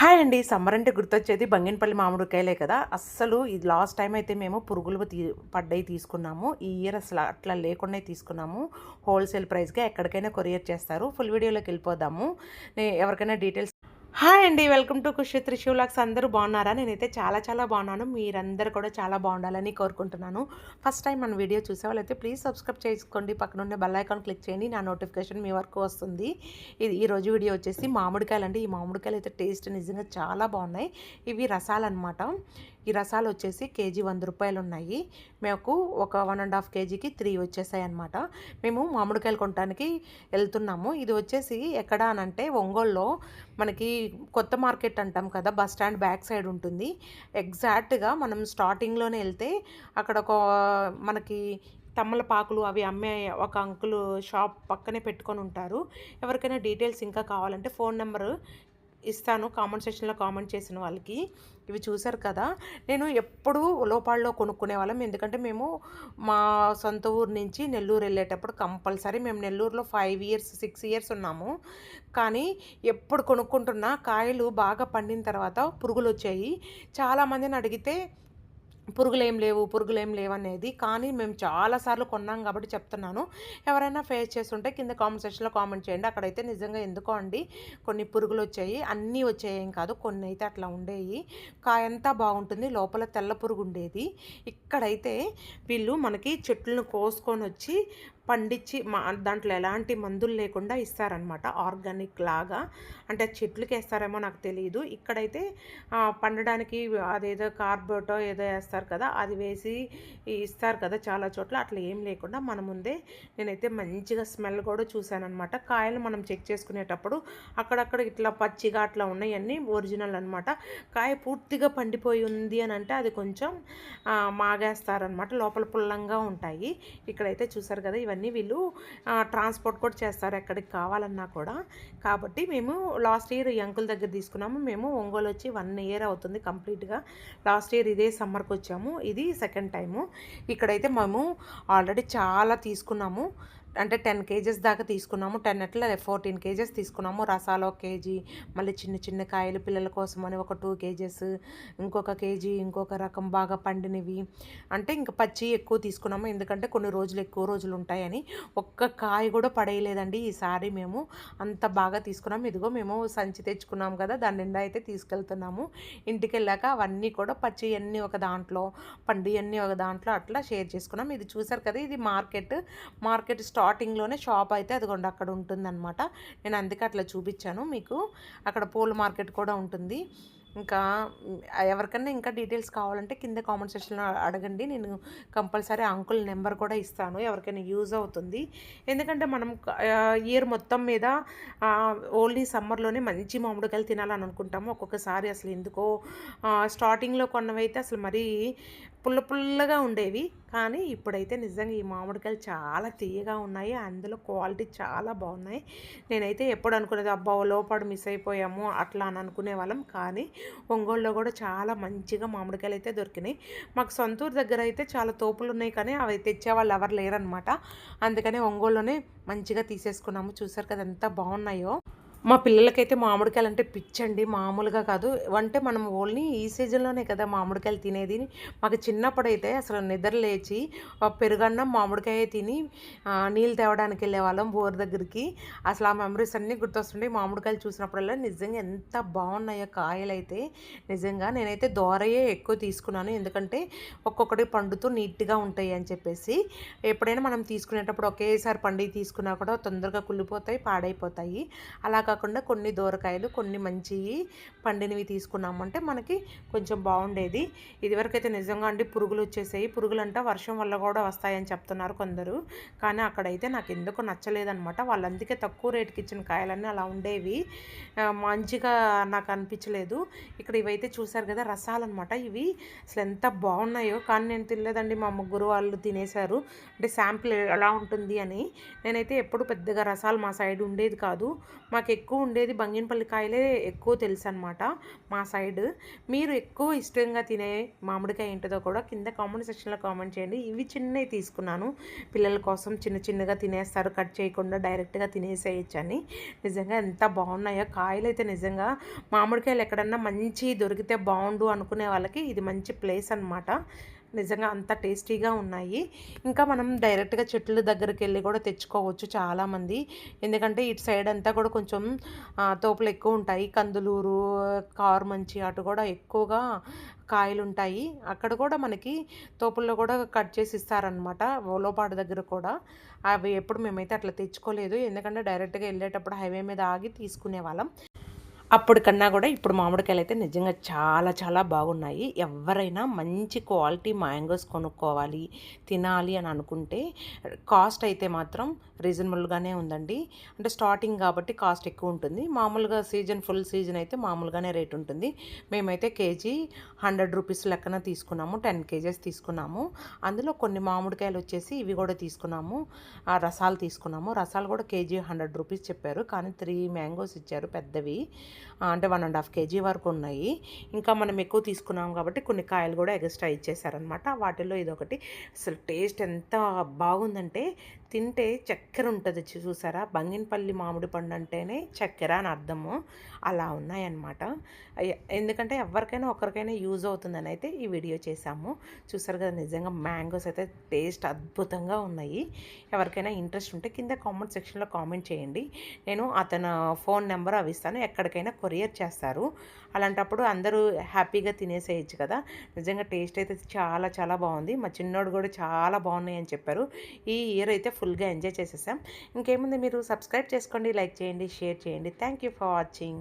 Hi అండి. Summer అంటే గుర్తొచ్చేది బంగినపల్లి మామిడికాయలే కదా. అస్సలు ఇది లాస్ట్ టైం అయితే మేము పురుగులు తీ పడ్డాయి తీసుకున్నాము. ఈ ఇయర్ అసలు అట్లా లేకుండా తీసుకున్నాము. హోల్సేల్ ప్రైస్గా ఎక్కడికైనా కొరియర్ చేస్తారు. ఫుల్ వీడియోలోకి వెళ్ళిపోదాము. ఎవరికైనా డీటెయిల్స్ హాయ్ అండి వెల్కమ్ టు కుషి త్రిశూలాక్స్ అందరూ బాగున్నారా? నేనైతే చాలా చాలా బాగున్నాను. మీరందరూ కూడా చాలా బాగుండాలని కోరుకుంటున్నాను. ఫస్ట్ టైం మన వీడియో చూసే వాళ్ళైతే ప్లీజ్ సబ్స్క్రైబ్ చేసుకోండి. పక్కన ఉన్న బెల్ ఐకాన్ క్లిక్ చేయండి. నా నోటిఫికేషన్ మీ వరకు వస్తుంది. ఇది ఈ రోజు వీడియో వచ్చేసి మామిడికాయలు అండి ఈ మామిడికాయలు అయితే టేస్ట్ నిజంగా చాలా బాగున్నాయి. ఇవి రసాలన్నమాట. ఈ రసాలు వచ్చేసి కేజీ వంద రూపాయలు ఉన్నాయి మాకు ఒక వన్ అండ్ హాఫ్ కేజీకి త్రీ వచ్చేసాయి అనమాట మేము మామిడికాయలు కొనడానికి వెళ్తున్నాము. ఇది వచ్చేసి ఎక్కడ అనంటే ఒంగోలులో మనకి కొత్త మార్కెట్ అంటాం కదా బస్ స్టాండ్ బ్యాక్ సైడ్ ఉంటుంది. ఎగ్జాక్ట్గా మనం స్టార్టింగ్లోనే వెళ్తే అక్కడ ఒక మనకి తమ్మలపాకులు అవి అమ్మే ఒక అంకుల్ షాప్ పక్కనే పెట్టుకొని ఉంటారు. ఎవరికైనా డీటెయిల్స్ ఇంకా కావాలంటే ఫోన్ నెంబర్ ఇస్తాను కామెంట్ సెక్షన్లో కామెంట్ చేసిన వాళ్ళకి. ఇవి చూశారు కదా నేను ఎప్పుడూ లోపాల్లో కొనుక్కునే వాళ్ళం. ఎందుకంటే మేము మా సొంత ఊరు నుంచి నెల్లూరు వెళ్ళేటప్పుడు కంపల్సరీ మేము నెల్లూరులో ఫైవ్ ఇయర్స్ సిక్స్ ఇయర్స్ ఉన్నాము. కానీ ఎప్పుడు కొనుక్కుంటున్నా కాయలు బాగా పండిన తర్వాత పురుగులు వచ్చాయి చాలామందిని అడిగితే పురుగులేం లేవు పురుగులు లేవు అనేది. కానీ మేము చాలాసార్లు కొన్నాం కాబట్టి చెప్తున్నాను. ఎవరైనా ఫేస్ చేస్తుంటే కింద కామెంట్ సెక్షన్లో కామెంట్ చేయండి. అక్కడైతే నిజంగా ఎందుకో అండి కొన్ని పురుగులు వచ్చాయి. అన్నీ వచ్చాయి ఏం కాదు కొన్ని అయితే అట్లా ఉండేవి కాయంతా బాగుంటుంది. లోపల తెల్ల పురుగు ఉండేది. ఇక్కడైతే వీళ్ళు మనకి చెట్లను కోసుకొని వచ్చి పండించి మా దాంట్లో ఎలాంటి మందులు లేకుండా ఇస్తారనమాట ఆర్గానిక్ లాగా. అంటే చెట్లకి వేస్తారేమో నాకు తెలియదు ఇక్కడైతే పండడానికి అదేదో కార్బోటో ఏదో వేస్తారు కదా అది వేసి ఇస్తారు కదా చాలా చోట్ల. అట్లా ఏం లేకుండా మన ముందే నేనైతే మంచిగా స్మెల్ కూడా చూశానమాట కాయలు మనం చెక్ చేసుకునేటప్పుడు అక్కడక్కడ ఇట్లా పచ్చిగా అట్లా ఉన్నాయన్నీ ఒరిజినల్ అనమాట కాయ పూర్తిగా పండిపోయి ఉంది అని అంటే అది కొంచెం మాగేస్తారనమాట లోపల పుల్లంగా ఉంటాయి. ఇక్కడైతే చూసారు కదా ఇవన్నీ వీళ్ళు ట్రాన్స్పోర్ట్ కూడా చేస్తారు ఎక్కడికి కావాలన్నా కూడా. కాబట్టి మేము లాస్ట్ ఇయర్ ఈ అంకుల్ దగ్గర తీసుకున్నాము. మేము ఒంగోలు వచ్చి వన్ ఇయర్ అవుతుంది కంప్లీట్గా లాస్ట్ ఇయర్ ఇదే సమ్మర్కి వచ్చాము. ఇది సెకండ్ టైము ఇక్కడైతే మేము ఆల్రెడీ చాలా తీసుకున్నాము. అంటే టెన్ కేజెస్ దాకా తీసుకున్నాము. టెన్ అట్లా ఫోర్టీన్ కేజెస్ తీసుకున్నాము. రసాలు ఒక కేజీ మళ్ళీ చిన్న చిన్న కాయలు పిల్లల కోసం అని ఒక టూ కేజెస్ ఇంకొక కేజీ ఇంకొక రకం బాగా పండినవి. అంటే ఇంకా పచ్చి ఎక్కువ తీసుకున్నాము. ఎందుకంటే కొన్ని రోజులు ఎక్కువ రోజులు ఉంటాయని. ఒక్క కాయ కూడా పడేయలేదండి ఈసారి మేము. అంత బాగా తీసుకున్నాము. ఇదిగో మేము సంచి తెచ్చుకున్నాం కదా దాని నిండా అయితే తీసుకెళ్తున్నాము. ఇంటికి వెళ్ళాక అవన్నీ కూడా పచ్చి అన్నీ ఒక దాంట్లో పండు అన్నీ ఒక దాంట్లో అట్లా షేర్ చేసుకున్నాం ఇది చూసారు కదా ఇది మార్కెట్. మార్కెట్ స్టాక్ స్టార్టింగ్లోనే షాప్ అయితే అదిగోండి అక్కడ ఉంటుందన్నమాట. నేను అందుకే అట్లా చూపించాను మీకు. అక్కడ పూల మార్కెట్ కూడా ఉంటుంది. ఇంకా ఎవరికైనా ఇంకా డీటెయిల్స్ కావాలంటే కింద కామెంట్ సెక్షన్లో అడగండి. నేను కంపల్సరీ అంకుల్ నెంబర్ కూడా ఇస్తాను. ఎవరికైనా యూజ్ అవుతుంది. ఎందుకంటే మనం ఇయర్ మొత్తం మీద ఓన్లీ సమ్మర్లోనే మంచి మామిడికాయలు తినాలని అనుకుంటాము ఒక్కొక్కసారి అసలు ఎందుకో స్టార్టింగ్లో కొన్నవైతే అసలు మరీ పుల్ల పుల్లగా ఉండేవి. కానీ ఇప్పుడైతే నిజంగా ఈ మామిడికాయలు చాలా తీయగా ఉన్నాయి. అందులో క్వాలిటీ చాలా బాగున్నాయి. నేనైతే ఎప్పుడు అనుకునేది అబ్బా లోపడు మిస్ అయిపోయాము అట్లా అని అనుకునే వాళ్ళం. కానీ ఒంగోలులో కూడా చాలా మంచిగా మామిడికాయలు అయితే దొరికినాయి. మాకు సొంతూరు దగ్గర అయితే చాలా తోపులు ఉన్నాయి. కానీ అవి తెచ్చే వాళ్ళు ఎవరు లేరనమాట అందుకనే ఒంగోలులోనే మంచిగా తీసేసుకున్నాము. చూసారు కదా ఎంత బాగున్నాయో. మా పిల్లలకైతే మామిడికాయలు అంటే పిచ్చండి మామూలుగా కాదు. అంటే మనం ఓన్లీ ఈ సీజన్లోనే కదా మామిడికాయలు తినేది. మాకు చిన్నప్పుడైతే అసలు నిద్ర లేచి పెరుగన్నం మామిడికాయ తిని నీళ్ళు తేవడానికి వెళ్ళే వాళ్ళం బోర్ దగ్గరికి. అసలు ఆ మెమరీస్ అన్నీ గుర్తొస్తుండే మామిడికాయలు చూసినప్పుడల్లా నిజంగా ఎంత బాగున్నాయో కాయలు అయితే. నిజంగా నేనైతే దోరయే ఎక్కువ తీసుకున్నాను. ఎందుకంటే ఒక్కొక్కటి పండుతూ నీట్గా ఉంటాయి అని చెప్పేసి. ఎప్పుడైనా మనం తీసుకునేటప్పుడు ఒకేసారి పండుగ తీసుకున్నా కూడా తొందరగా కుళ్ళిపోతాయి పాడైపోతాయి. అలా కాకుండా కొన్ని దూరకాయలు కొన్ని మంచివి పండినవి తీసుకున్నామంటే మనకి కొంచెం బాగుండేది. ఇదివరకైతే నిజంగా అండి పురుగులు వచ్చేసాయి. పురుగులు వర్షం వల్ల కూడా వస్తాయని చెప్తున్నారు కొందరు. కానీ అక్కడైతే నాకు ఎందుకు నచ్చలేదనమాట వాళ్ళందుకే తక్కువ రేటుకి ఇచ్చిన కాయలన్నీ అలా ఉండేవి. మంచిగా నాకు అనిపించలేదు. ఇక్కడ ఇవైతే చూసారు కదా రసాలన్నమాట. ఇవి అసలు ఎంత బాగున్నాయో. కానీ నేను తినలేదండి. మా ముగ్గురు వాళ్ళు తినేశారు. అంటే శాంపిల్ ఎలా ఉంటుంది అని. నేనైతే ఎప్పుడు పెద్దగా రసాలు మా సైడ్ ఉండేది కాదు. మాకు ఎక్కువ ఉండేది బంగినపల్లి కాయలే ఎక్కువ తెలుసు అనమాట మా సైడ్. మీరు ఎక్కువ ఇష్టంగా తినే మామిడికాయ ఏంటిదో కూడా కింద కామెంట్ సెక్షన్లో కామెంట్ చేయండి. ఇవి చిన్నవి తీసుకున్నాను. పిల్లల కోసం చిన్న చిన్నగా తినేస్తారు. కట్ చేయకుండా డైరెక్ట్గా తినేసేయచ్చని. నిజంగా ఎంత బాగున్నాయో కాయలు అయితే నిజంగా. మామిడికాయలు ఎక్కడన్నా మంచి దొరికితే బాగుండు అనుకునే వాళ్ళకి ఇది మంచి ప్లేస్ అనమాట నిజంగా అంత టేస్టీగా ఉన్నాయి. ఇంకా మనం డైరెక్ట్గా చెట్ల దగ్గరికి వెళ్ళి కూడా తెచ్చుకోవచ్చు చాలామంది. ఎందుకంటే ఇటు సైడ్ అంతా కూడా కొంచెం తోపులు ఎక్కువ ఉంటాయి. కందులూరు కారు మంచి అటు కూడా ఎక్కువగా కాయలు ఉంటాయి అక్కడ కూడా మనకి తోపుల్లో కూడా కట్ చేసి ఇస్తారనమాట ఓలోపాడు దగ్గర కూడా. అవి ఎప్పుడు మేమైతే అట్లా తెచ్చుకోలేదు. ఎందుకంటే డైరెక్ట్గా వెళ్ళేటప్పుడు హైవే మీద ఆగి తీసుకునే వాళ్ళం అప్పటికన్నా కూడా ఇప్పుడు మామిడికాయలు అయితే నిజంగా చాలా చాలా బాగున్నాయి. ఎవరైనా మంచి క్వాలిటీ మ్యాంగోస్ కొనుక్కోవాలి తినాలి అని అనుకుంటే కాస్ట్ అయితే మాత్రం రీజనబుల్గానే ఉందండి. అంటే స్టార్టింగ్ కాబట్టి కాస్ట్ ఎక్కువ ఉంటుంది. మామూలుగా సీజన్ ఫుల్ సీజన్ అయితే మామూలుగానే రేట్ ఉంటుంది. మేమైతే కేజీ హండ్రెడ్ రూపీస్ లెక్కన తీసుకున్నాము టెన్ కేజెస్ తీసుకున్నాము. అందులో కొన్ని మామిడికాయలు వచ్చేసి ఇవి కూడా తీసుకున్నాము రసాలు తీసుకున్నాము. రసాలు కూడా కేజీ హండ్రెడ్ రూపీస్ చెప్పారు. కానీ త్రీ మ్యాంగోస్ ఇచ్చారు పెద్దవి. అంటే వన్ అండ్ హాఫ్ కేజీ వరకు ఉన్నాయి. ఇంకా మనం ఎక్కువ తీసుకున్నాం కాబట్టి కొన్ని కాయలు కూడా ఎక్స్ట్రా ఇచ్చేసారనమాట వాటిల్లో ఇదొకటి. అసలు టేస్ట్ ఎంత బాగుందంటే తింటే చక్కెర ఉంటుంది చూసారా? బంగినపల్లి మామిడి పండు అంటేనే చక్కెర అని అర్థము. అలా ఉన్నాయన్నమాట. ఎందుకంటే ఎవరికైనా ఒకరికైనా యూజ్ అవుతుందని అయితే ఈ వీడియో చేశాము. చూసారు కదా నిజంగా మ్యాంగోస్ అయితే టేస్ట్ అద్భుతంగా ఉన్నాయి. ఎవరికైనా ఇంట్రెస్ట్ ఉంటే కింద కామెంట్ సెక్షన్లో కామెంట్ చేయండి. నేను అతను ఫోన్ నెంబర్ అవి ఇస్తాను. ఎక్కడికైనా కొరియర్ చేస్తారు. అలాంటప్పుడు అందరూ హ్యాపీగా తినేసేయచ్చు కదా. నిజంగా టేస్ట్ అయితే చాలా చాలా బాగుంది. మా చిన్నోడు కూడా చాలా బాగున్నాయి అని చెప్పారు. ఈ ఇయర్ అయితే ఫుల్గా ఎంజాయ్ చేసేసాం. ఇంకేముంది మీరు సబ్స్క్రైబ్ చేసుకోండి లైక్ చేయండి షేర్ చేయండి. Thank you for watching.